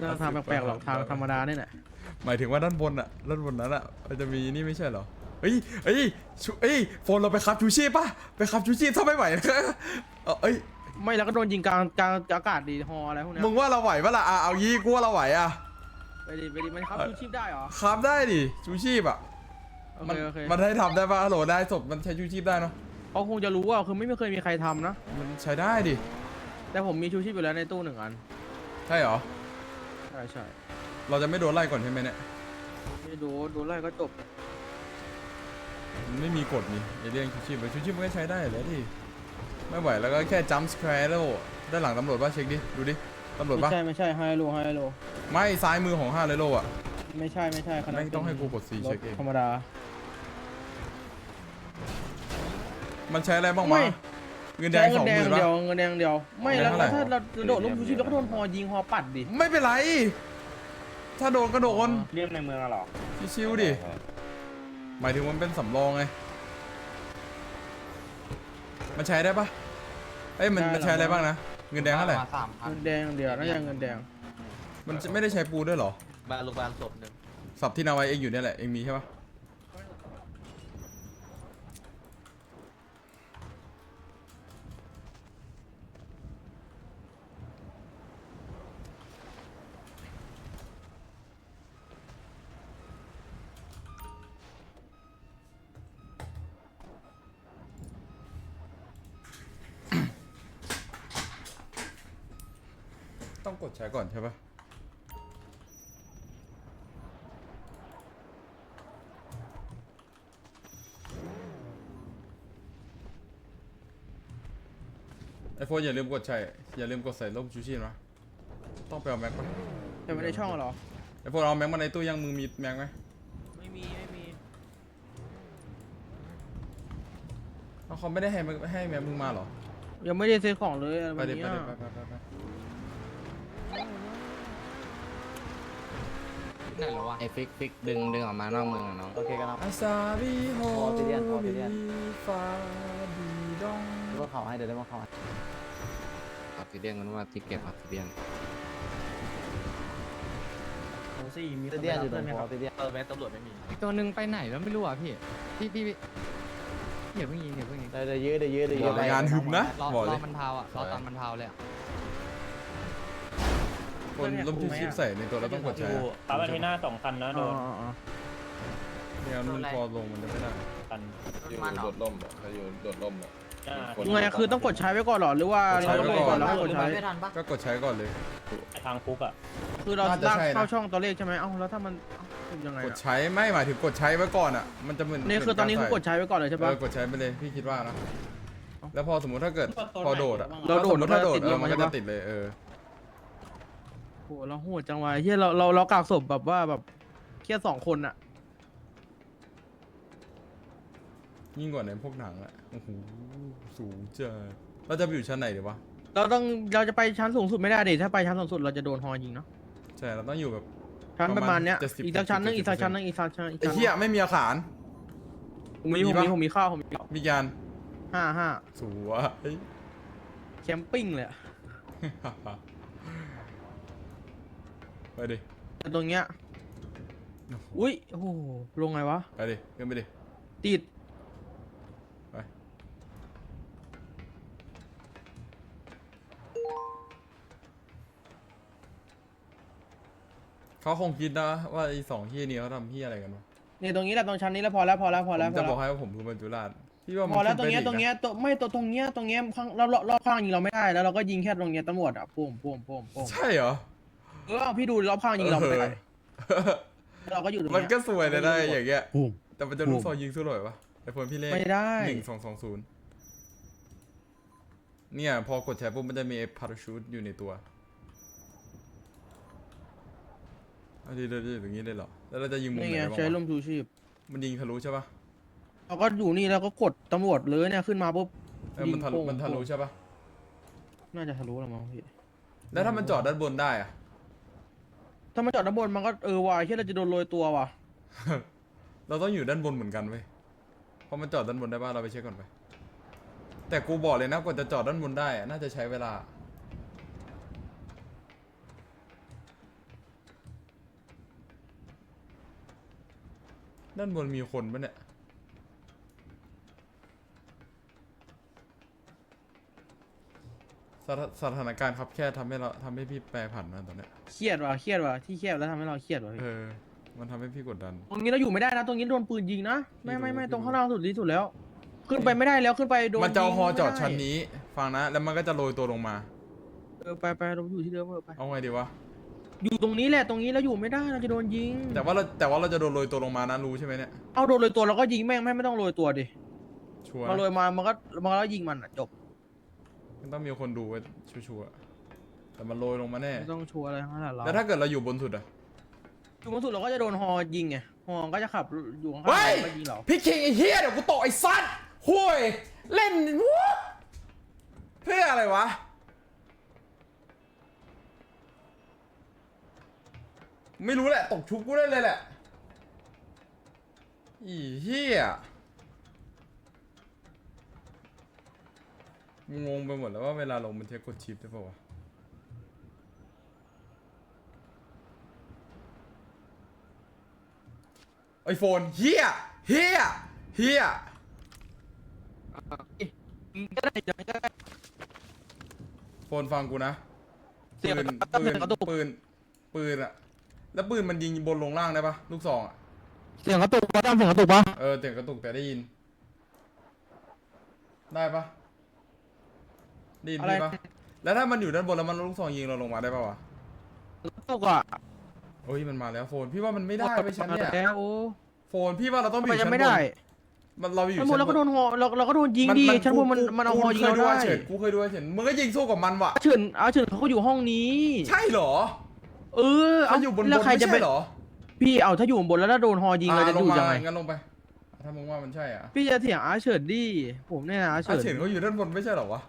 น่าทางแปลกๆหรอกทางธรรมดาเนี่ยแหละหมายถึงว่าด้านบนอะด้านบนนั้นอะมันจะมีนี่ไม่ใช่เหรอเฮ้ยเฮ้ยชูเอ้ยโฟนเราไปขับชูชีพป่ะไปขับชูชีพถ้าไม่ไหวนะเออเอ้ยไม่แล้วก็โดนยิงกลางกลางอากาศดีฮออะไรพวกเนี้ยมึงว่าเราไหวปะล่ะอะเอายี่กูว่าเราไหวอะไปดิไปดิมันครับชูชีพได้เหรอขับได้ดิชูชีพอะโอมัเคโอเคมันให้ทำได้ปะฮัลโหลได้ศพมันใช้ชูชีพได้เนาะเขาคงจะรู้ว่าคือไม่เคยมีใครทำนะมันใช้ได้ดิแต่ผมมีชูชีพอยู่แล้วในตู้หนึ่งอันใช่เหรอ ใช่ใช่เราจะไม่โดนไล่ก่อนใช่ไหมเนี่ย ไม่ดูดูไล่ก็จบมันไม่มีกฎนี่ไอเรื่องชูชีพชูชีพมันก็ใช้ได้แล้วดิไม่ไหวแล้วก็แค่จัมป์สแควร์แล้วด้านหลังตำรวจป่ะเช็คดิดูดิตำรวจไม่ป่ะใช่ไม่ใช่ไฮโลไฮโลไม่ซ้ายมือของห้าเลยโลอะไม่ใช่ไม่ใช่ขนาดไม่ต้องให้กูกด C รถเช็คเองธรรมดา มันใช้อะไรบ้างวะไม่ เงินแดงสองแดหงมื่นเดียวปะเงินแดงเดียว ไม่แล้วเงินเท่าไหร่ถ้าเราโดดลงชูชีพแล้วก็โดนฮอยิงฮอปัดดิไม่เป็นไร ถ้าโดนก็โดนเรียกในเมืองอะเหรอชิวๆดิ หมายถึงมันเป็นสำรองไง มันใช้ได้ปะเอ้ยมันมันใช้อะไรบ้างนะ เงินแดงเท่าไหร่ มาสามพันเงินแดงเดียวน่าจะเงินแดงมันไม่ได้ใช้ปูด้วยเหรอ มาโรงพยาบาลศพหนึ่งสับที่นาไว้เองอยู่เนี่ยแหละ เองมีใช่ปะ กดใช้ก่อนใช่ปะไอโฟนอย่าลืมกดใช้ อย่าลืมกดใส่ร่มชูชีพนะต้องไปเอาแม็กปะแต่ไม่ได้ช่องเหรอ ไอโฟนเอาแม็กมาในตู้ยังมึงมีแม็กไหมไม่มี ไม่มี เอาเขาไม่ได้ให้แม็กให้แม็กมึงมาเหรอ ยังไม่ได้ซื้อของเลยอะไรไปแบบเดี๋ยวนี้ไปอะเดี๋ยวไปไปไปไป ไหนเหรอวะไอ้ฟิกฟิกดึงดึงออกมานอกเมืองอะน้องโอเคกันครับ อาซาบิโฮพอสิเดียนพอสิเดียน ฟาบีดองเดี๋ยวว่าเขาให้เดี๋ยวได้ว่าเขาให้ออกซิเดียนกันว่าที่เก็บออกซิเดียนโอ้สิมีเดียนอยู่ตรงพอสิเดียนเออแม้ตำรวจไม่มีอีกตัวหนึ่งไปไหนแล้วไม่รู้อะพี่พี่พี่พี่อย่าเพิ่งยิงอย่าเพิ่งยิงเดี๋ยวเดี๋ยวยื้อเดี๋ยวยื้อเดี๋ยวยื้อรายงานหึมนะรอบอกรเลอย มันเทาอะรอตอนมันเทาเลยอะ คนร่มชูชีพใส่ในตัวเราต้องกดใช้อะปั๊บอาเทน่าสองคันนะโดอ๋อนอ๋ออ๋อไม่งั้นมันพอลงมันจะไม่ได้คันอยู่โดดล่มอ่ายังไงคือต้องกดใช้ไว้ก่อนเหรอหรือว่าใช้เราไว้ต้องกดก่ก่ออนนแล้วค่อยกดใช้ไม่ทันปะก็กดใช้ก่อนเลย ทางคุกอะคือเราน่าจะลากใช่นะเข้าช่องตัวเลขใช่ไหมเอ้าแล้วถ้ามันเอ้าเป็นยังไงกดอะใช้ไม่หมายถึงกดใช้ไว้ก่อนอะ มันจะเหมือนนี่คือตอนนี้คือกดใช้ใช้ไว้ก่อนเลยใช่เอปะอกดใช้ไปเลยพี่คิดว่านะ แล้วพอสมมติถ้าเกิดพอโดดอะเราโดดสมมติถ้าโดดมันก็จะติดเออมันก็ลงมาใช่จะปะติดเลยเออ โหเราโหดจังวะเฮียเราเราเรากากศพแบบว่าแบบแค่สองคนอะยิ่งกว่าในพวกหนังอะโอ้โหสูงเจอเราจะไปอยู่ชั้นไหนดีวะเราต้องเราจะไปชั้นสูงสุดไม่ได้ดิถ้าไปชั้นสูงสุดเราจะโดนฮอยิงเนาะใช่เราต้องอยู่แบบ ชั้นประมาณเนี้ยประมาณ70 อีกสักชั้นหนึง70อีกสักชั้นหนึงอีกสักชั้นอีกไอ้ชั้นเหี้ยไม่มีอาหาร ผมมีมีผมปะ มีผมมีข้าวผมมีข้าวมียานห้าห้าสวย แคมปิ้งเลยอะ ไปดิ แต่ตรงเนี้ย อุ้ย โอ้โห ลงไงวะ ไปดิขึ้นไปดิ ติด ไป เขาคงคิดนะว่าไอ้สองเฮียนี้เขาทำเฮียอะไรกันวะนี่ตรงนี้แหละตรงชั้นนี้แล้วพอแล้วพอแล้วพอแล้วผมพอจะบแล้อกวให้ว่าผมคือบรรจุราชพี่ว่ามันพอแล้วตรขึ้งนไปเนี้ยอีกตรงเนี้ยตัวไม่ตัวตรงเนี้ยตรงเนี้ยข้างรอบรอบรอบข้างยิงเราไม่ได้แล้วเราก็ยิงแค่ตรงเนี้ยตำรวจอะปุ่มปุ่มปุ่มปุ่ม ใช่เหรอ เออพี่ดูรอบข้างยิงเราไม่ได้เราก็อยู่ตรงมันเนี้ย ก็สวยเลยนะอย่างเงี้ยปุ่มแต่มันจะลูกซองยิงสู้หน่อยวะไอโฟนพี่เล่ไม่ได้ หนึ่งสองสองศูนย์เนี่ย พอกดแชร์ปุ๊บมันจะมีพาราชูตอยู่ในตัวอันนี้เราจะอยู่ตรงนี้ได้เหรอ แล้วเราจะยิงมุมนี่ไหนไงบ้างใช้วะลมชูชีพมันยิงทะลุใช่ปะเราก็อยู่นี่แล้วก็กดตำรวจเลยเนี่ยขึ้นมาปุ๊บเออมันทะลุยิงโป้งมันทะลุใช่ปะน่าจะทะลุแล้วมั้งพี่แล้วถ้ามันจอดด้านบนได้อะ ถ้ามาจอดด้านบนมันก็เออวายเฮียเราจะโดนโรยตัวว่ะ เราต้องอยู่ด้านบนเหมือนกันเว้ยเพราะมันจอดด้านบนได้ป่ะเราไปเช็คก่อนไป แต่กูบอกเลยนะกว่าจะจอดด้านบนได้น่าจะใช้เวลา ด้านบนมีคนปะเนี่ย สถาสถานการณ์ครับแค่ทำให้เราทำให้พี่แปรผันนะตอนเนี้ยเครียดว่ะเครียดว่ะที่เครียดแล้วทำให้เราเครียดว่ะพี่เออ มันทำให้พี่กดดัน ตรงนี้เราอยู่ไม่ได้นะตรงนี้โดนปืนยิงนะไม่ไม่ไม่พี่รู้ตรงข้างล่างสุดที่สุดแล้ว ขึ้นไปไม่ได้แล้วขึ้นไปโดนมันจะเอายิงฮอจอดไม่ไชั้นนี้ ฟังนะ แล้วมันก็จะโรยตัวลงมา เออไปไปเราอยู่ที่เดิมเออไปเอาไงดีวะ อยู่ตรงนี้แหละตรงนี้เราอยู่ไม่ได้เราจะโดนยิงแต่ว่าเราแต่ว่าเราจะโดนโรยตัวลงมานะรู้ใช่ไหมเนี่ย เอาโดนโรยตัวเราก็ยิงแม่งไม่ไม่ต้องโรยตัวดิชัวร์มาโรนะยมามันก็มันก็ยิงมันอะจบ มันต้องมีคนดูไว้ชัวร์ๆแต่มันโรยลงมาแน่ ไม่ต้องชัวร์อะไรทั้งนั้นแหละเราแล้วถ้าเกิดเราอยู่บนสุดอะ อยู่บนสุดเราก็จะโดนฮอยิงไงฮอก็จะขับอยู่ข้างๆเฮ้ยก็ยิงเราพี่คิงไอ้เฮียเดี๋ยวกูตกไอ้ซัดห่วยเล่นวะเพื่ออะไรวะ ไม่รู้แหละ ตกชุบกูได้เลยแหละอีเฮีย งงไปหมดแล้วว่าเวลาลงมันเทคกดชิปได้ป่าวะไอโฟนเฮียเฮียเฮียก็ได้จะก็ได้โฟนฟังกูนะเสีปืยงนกระตุกปืนเสียงกระตุกปืนปืนอะแล้วปืนมันยิงบนลงล่างได้ปะลูกซองอะเสียงกระตุกปะตั้มเสียงกระตุกปะเออเสียงกระตุกแต่ได้ยิน ได้ปะ ได้ยินพี่ปะแล้วถ้ามันอยู่ด้านบนแล้วมันลูกซองยิงเราลงมาได้ปะวะกระตุกอะเฮ้ยมันมาแล้วโฟนพี่ว่ามันไม่ได้ไปชั้นเนี่ย แล้วโอ้โฟนพี่ว่าเราต้องไปทำอไมยู่จะชั้นบไม่นได้มันเราอยู่ชั้นบชั้นนเราก็โดนฮอเราเราก็โดนยิงมันดีมันชั้นบนมันกูมันเอากูฮอยิงเคยเราดูได้อาเฉิดกูเคยดูอาเฉินมึงก็ยิงสู้กับมันว่ะอาเฉินอาเฉินเขาก็อยู่ห้องนี้ ใช่เหรอเออเขาอยู่บนบแล้วนใครไม่จะไปใช่เหรอพี่เอาถ้าอยู่บนแล้วถ้าโดนฮอยิงเราจะลองยู่มายังไงงั้นลงไปถ้ามึงว่ามันใช่อะพี่จะเถียงอาเฉินดิผมเนี่ยนะอาอาเฉินเฉินเขาอยู่ด้านบนไม่ใช่เหรอวะ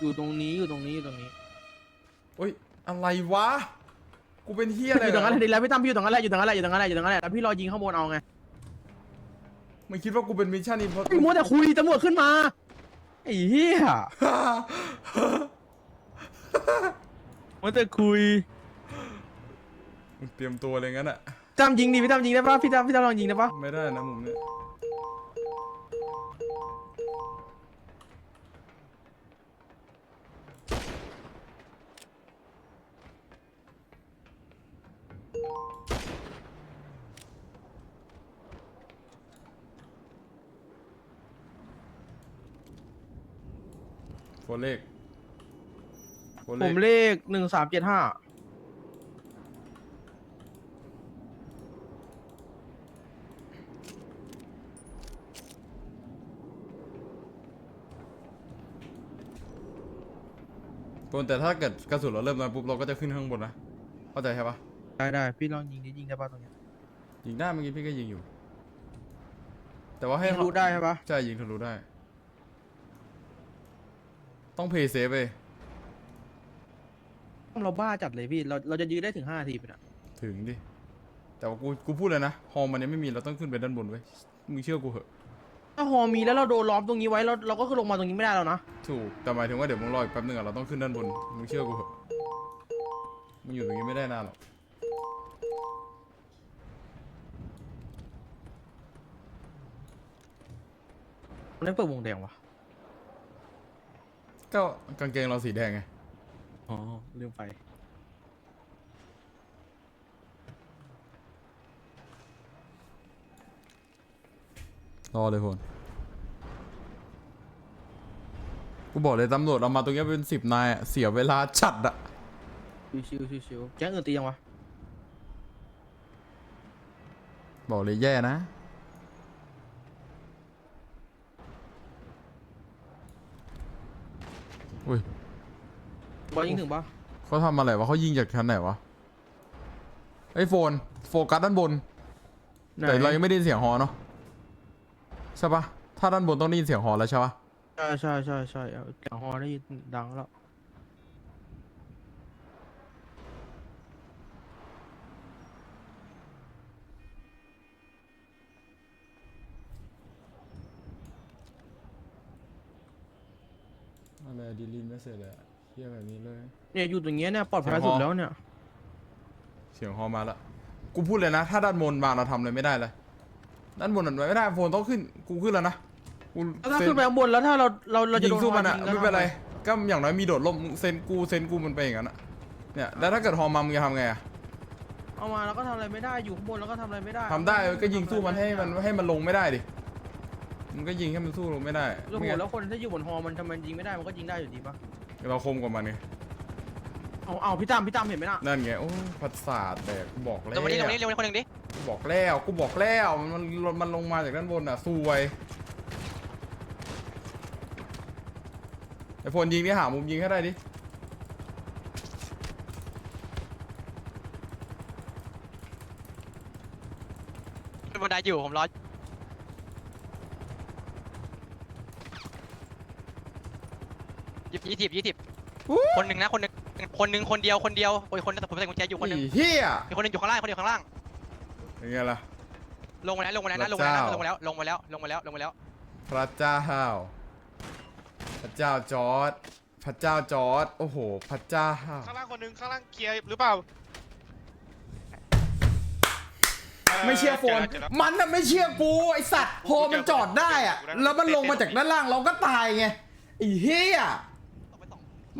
อยู่ตรงนี้อยู่ตรงนี้อยู่ตรงนี้โอ้ยอะไรวะ กูเป็นเฮียออะไรยู่ตรงนั้นแหละเหรดีแล้วพี่ตั้มพี่อยู่ตรงนั้นแหละอยู่ตรงนั้นแหละอยู่ตรงนั้นแหละอยู่ตรงนั้นแหละแล้วพี่รอยิงข้างบนเอาไงมึงคิดว่ากูเป็นมิชชั่นอิมพอ ไอ้มัวแต่คุยตำรวจขึ้นมาไอ้เหี้ยมัวแต่คุยมึงเตรียมตัวเลยงั้นอะตั้มยิงดิพี่ตั้มยิงได้ปะพี่ตั้มพี่ตั้มลองยิงได้ปะไม่ได้นะมุมเนี้ย โฟนเลขโฟนผเลมขเลขหนึ่งสามเจ็ดห้าโฟนแต่ถ้าเกิดกระสุนเราเริ่มน้อยปุ๊บเราก็จะขึ้นข้างบนนะเข้าใจใช่ปะได้ได้พี่ลองยิงดิยิงได้ปะตรงเนี้ยยิงได้เมื่อกี้พี่ก็ยิงอยู่ แต่ว่าให้ยิงรู้ได้ใช่ปะใช่ยิงทะลุได้ ต้องเพย์เซฟไปเราบ้าจัดเลยพี่เราเราจะยืนได้ถึงห้านาทีไปนะถึงดิ แต่ว่ากูกูพูดเลยนะฮอมมันยังไม่มีเราต้องขึ้นไปด้านบนไว้ยมึงเชื่อกูเหอะ ถ้าฮอมีแล้วเราโดนล้อมตรงนี้ไว้เราเราก็ขึ้นลงมาตรงนี้ไม่ได้แล้วนะถูก แต่หมายถึงว่าเดี๋ยวมึงรออีกแป๊บนึงอะเราต้องขึ้นด้านบน มึงเชื่อกูเหอะมึงอยู่ตรงนี้ไม่ได้นานหรอก มันได้เปิดวงแดงวะ ก็กางเกงเราสีแดงไง อ๋อลืมไป รอเลยพลกูบอกเลยตำรวจเรามาตรงนี้เป็นสิบนายอะเสียเวลาจัดอะชิวชิวชิวชิวแก๊งอื่นตียังวะ บอกเลยแย่นะ อุ้ยบอลยิงถึงปะเขาทำอะไรวะเขายิงจากชั้นไหนวะไอ้โฟนโฟกัสด้านบน ไหนแต่เรายังไม่ได้ยินเสียงฮอเนาะใช่ปะถ้าด้านบนต้องได้ยินเสียงฮอแล้วใช่ปะ ใช่ใช่ใช่ใช่เอาเสียงฮอได้ยินดังแล้ว อะไรดีลินไม่ เสร็จเลยเฮียแบบนี้เลย เนี่ยอยู่ตรงเงี้ยเนี่ยปลอดภัยเสียงฮอสุดแล้วเนี่ย เสียงฮอมาละกูพูดเลยนะ ถ้าด้านบนมาเราทำอะไรไม่ได้เลยด้านบนนั่นไม่ได้โฟนต้องขึ้นกูขึ้นแล้วนะกูแล้วถ้าเซ็ขึ้นไปข้างบนแล้วถ้าเราเราเราจะยิโดงนสู้มันอะฮยิงไม่เป็นไรแล้วทก็อย่างน้อยมีโดดล่มมึงเซนกูเซนกูมันไปอย่างนั้นอะเนี่ยแล้วถ้าเกิดฮอมามึงจะทำไงอะำเอามาแล้วก็ทำอะไรไม่ได้อยู่ข้างบนแล้วก็ทำอะไรไม่ได้ทำได้ก็ยิงสู้มันให้มันให้มันลงไม่ได้ดิ มึงก็ยิงให้มันสู้ลงไม่ได้แล้วไม่โหงั้นแล้วคนที่อยู่บนฮอมันทำไมยิงไม่ได้มันก็ยิงได้อยู่ดีปะเราคมกว่ามันไงเอาเอาพี่ตามพี่ตามเห็นไหมน่ะนั่นไงโอ้พัดศาสตร์แดกกูบอกแล้วลงมานี่ลงมานี่เร็วคนหนึ่งดิกูบอกแล้วกูบอกแล้วมันมันมันลงมาจากด้านบนอะซวยไอโฟนยิงนี่หามุมยิงให้ได้ดิเป็นบันไดอยู่ผมรอ ยี่สิบยี่สิบยี่สิบคนหนึ่งนะคนหนึ่งคนหนึ่งคนเดียวคนเดียวโอ้ยคนผมใส่กุญแจอยู่คนหนึ่งไอ้เฮียมีคนหนึ่งอยู่ข้างล่างคนเดียวข้างล่างเป็นไงล่ะลงมาแล้วลงมาแล้วนะลงมาแล้วลงมาแล้วลงมาแล้วลงมาแล้วลงมาแล้ว พระเจ้าพระเจ้าจอร์ดพระเจ้าจอร์ดโอ้โห พระเจ้าข้างล่างคนหนึงข้างล่างเคลียร์หรือเปล่าไม่เชื่อโฟนเจอแล้วมันน่ะไม่เชื่อกูไอสัตว์พอมันจอดได้อะแล้วมันลงมาจากด้านล่างเราก็ตายไงไอ้เฮีย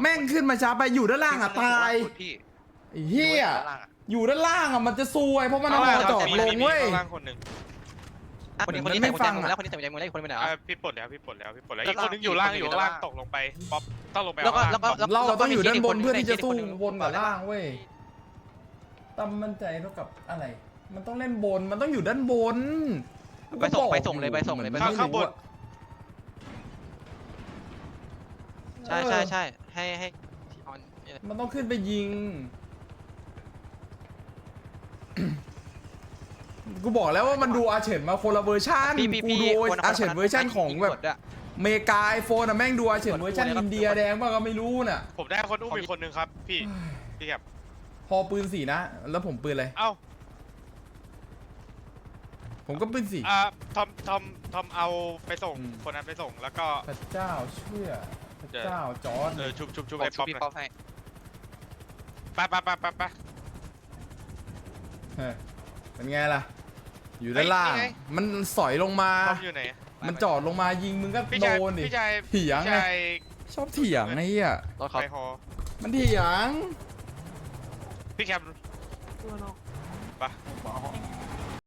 แม่งขึ้นมาช้าไปอยู่ด้านล่างอะตายพี่ไอ้เฮียอยู่ด้านล่างอะมันจะซวยเพราะมันเอามาจอดลงเว้ย ข้างล่างคนหนึ่งอะคนนี้คนนี้มันไม่ใส่กุญแจฟังมืออะแล้วคนนี้ใส่กุญแจมือแล้วอีกคนนี้ไปไหนอะอะพี่ปลดแล้วพี่ปลดแล้วพี่ปลดแล้วแล้อีวกก็คนหนึงอยู่ล่างอีกอคนหนึ่งยู่ล่างอยู่ล่างตกลงไปป๊อปต้องลงไปแล้วก็ข้างางแล้วก็ป๊อปแล้วเราต้องอยู่ด้านบนแล้วก็มีเพื่อที่จะสู้อีกคนหนึ่งบนกับล่างเว้ยตั้มมั่นใจเท่ากับอะไร มันต้องเล่นบนมันต้องอยู่ด้านบนไปส่งก็บอกไปส่งเลยไปส่งเลยหมืไปอนส่งไม่ข้างบรู้น ใช่ใช่ใช่ให้ให้ที่ออนนี่แหละมันต้องขึ้นไปยิง กูบอกแล้วว่ามันดูอาเฉินมาคนละเวอร์ชันพี่พี่กูพี่ดูคนละอาเฉินเวอร์ชันของแบบกดด้วยเมกาไอโฟนอะแม่งดูอาเฉินเวอร์ชันกดพูดเลยครับอินเดียแดงป่ะก็ไม่รู้น่ะ ผมได้คนอุ้มอีกคนหนึงครับ พี่พี่ครับพอปืนสีนะ แล้วผมปืนอะไร เอ้าผมก็ปืนสีอ่าทอมทอมทอมเอาไปส่งอืม คนนั้นไปส่ง แล้วก็พระเจ้าเชื่อ พระเจ้าจอร์ดเออชุบชุบชุบผมไอ้ชูป๊อปพี่หน่ป๊ออยปให้ไปไปไปไปไป เฮ้ยเป็นไงล่ะ อยู่ด้านล่าง เฮ้ยนี่ไง มันสอยลงมาทอมอยู่ไหนมันจอดลงมายิงมึงก็พี่โดชายนดิ พี่ชายเถียงพี่ไงชายชอบเถียงไอ้เหี้ยรถเขาไปฮอมันเถียงพี่แคม ตัวเนาะไป